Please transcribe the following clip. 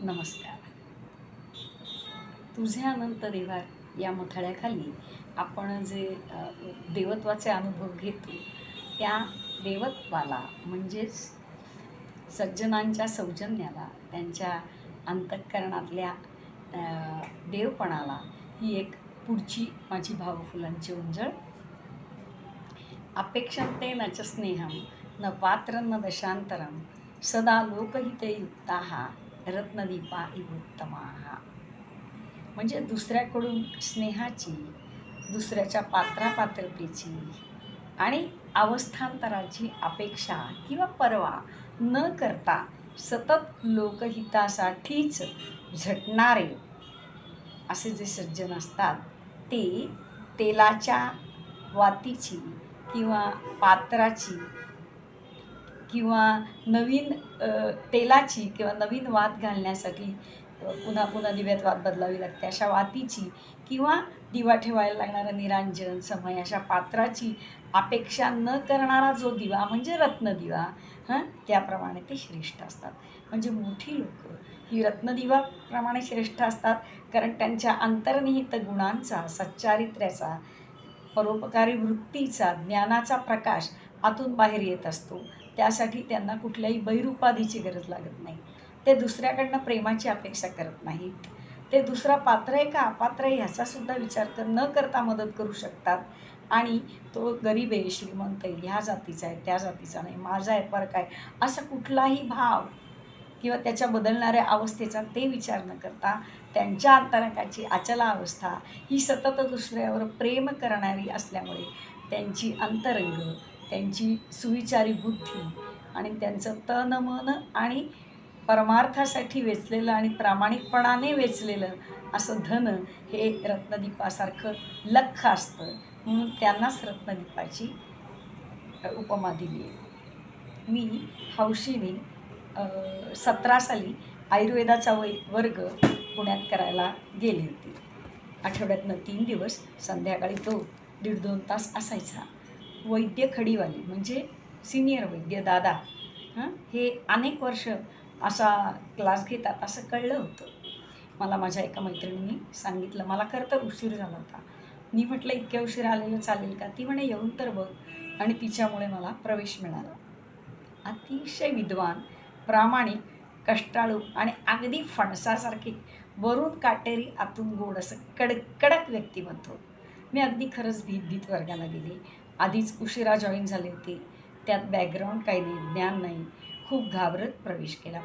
नमस्कार. तुझ्या अनंत देवा या मथळ्याखाली आपण जे देवत्वाचे अनुभव घेतो त्या देवत्वाला म्हणजेच सज्जनांच्या सौजन्याला त्यांच्या अंतःकरणातल्या देवपणाला ही एक पुढची माझी भावफुलांची उंजळ. अपेक्षन्ते न च स्नेहं न पात्र न दशांतरं सदा लोकहिते युक्ता रत्नदीपा इवोत्तमा म्हणजे दुसऱ्याकडून स्नेहाची दुसऱ्याच्या पात्रापात्रतेची आणि अवस्थांतराची अपेक्षा किंवा परवा न करता सतत लोकहितासाठीच झटणारे असे जे सज्जन असतात ते तेलाच्या वातीची किंवा पात्राची किंवा नवीन तेलाची किंवा नवीन वात घालण्यासाठी पुन्हा पुन्हा दिव्यात वात बदलावी लागते. अशा वातीची किंवा दिवा ठेवायला लागणारं निरांजन समय अशा पात्राची अपेक्षा न करणारा जो दिवा म्हणजे रत्नदिवा हां त्याप्रमाणे ते श्रेष्ठ असतात. म्हणजे मोठी लोकं ही रत्नदिवाप्रमाणे श्रेष्ठ असतात कारण त्यांच्या अंतर्निहित गुणांचा सच्चारित्र्याचा परोपकारी वृत्तीचा ज्ञानाचा प्रकाश आतून बाहेर येत असतो. त्यासाठी त्यांना कुठल्याही बैरूपाधीची गरज लागत नाही. ते दुसऱ्याकडनं प्रेमाची अपेक्षा करत नाहीत. ते दुसरा पात्र आहे का अपात्र आहे ह्याचासुद्धा विचार कर न करता मदत करू शकतात. आणि तो गरीब आहे श्रीमंत आहे ह्या जातीचा आहे त्या जातीचा नाही माझा आहे फरक आहे असा कुठलाही भाव किंवा त्याच्या बदलणाऱ्या अवस्थेचा ते विचार न करता त्यांच्या अंतरंगाची अचला अवस्था ही सतत दुसऱ्यावर प्रेम करणारी असल्यामुळे त्यांची अंतरंग त्यांची सुविचारी बुद्धी आणि त्यांचं तन मन आणि परमार्थासाठी वेचलेलं आणि प्रामाणिकपणाने वेचलेलं असं धन हे रत्नदीपासारखं लख असतं. म्हणून त्यांनाच रत्नदीपाची उपमा दिली आहे. मी हौशीने सतरा साली आयुर्वेदाचा वै वर्ग पुण्यात करायला गेले होते. आठवड्यातनं तीन दिवस संध्याकाळी तो दीड दोन तास असायचा. वैद्य खडीवाली म्हणजे सिनियर वैद्य दादा हां? हे अनेक वर्ष असा क्लास घेतात असं कळलं होतं. मला माझ्या एका मैत्रिणीने सांगितलं मला खरं तर उशीर झाला होता. मी म्हटलं इतक्या उशीर आलेलं चालेल का? ती म्हणे येऊन तर बघ. आणि तिच्यामुळे मला प्रवेश मिळाला. अतिशय विद्वान प्रामाणिक कष्टाळू आणि अगदी फणसासारखे वरून काटेरी आतून गोड असं कडक कडक व्यक्तिमत्व. मी अगदी खरंच भीत भीत वर्गाला गेले. आधीच उशिरा जॉईन झाली होती. त्यात बॅकग्राऊंड काही नाही ज्ञान नाही. खूप घाबरत प्रवेश केला.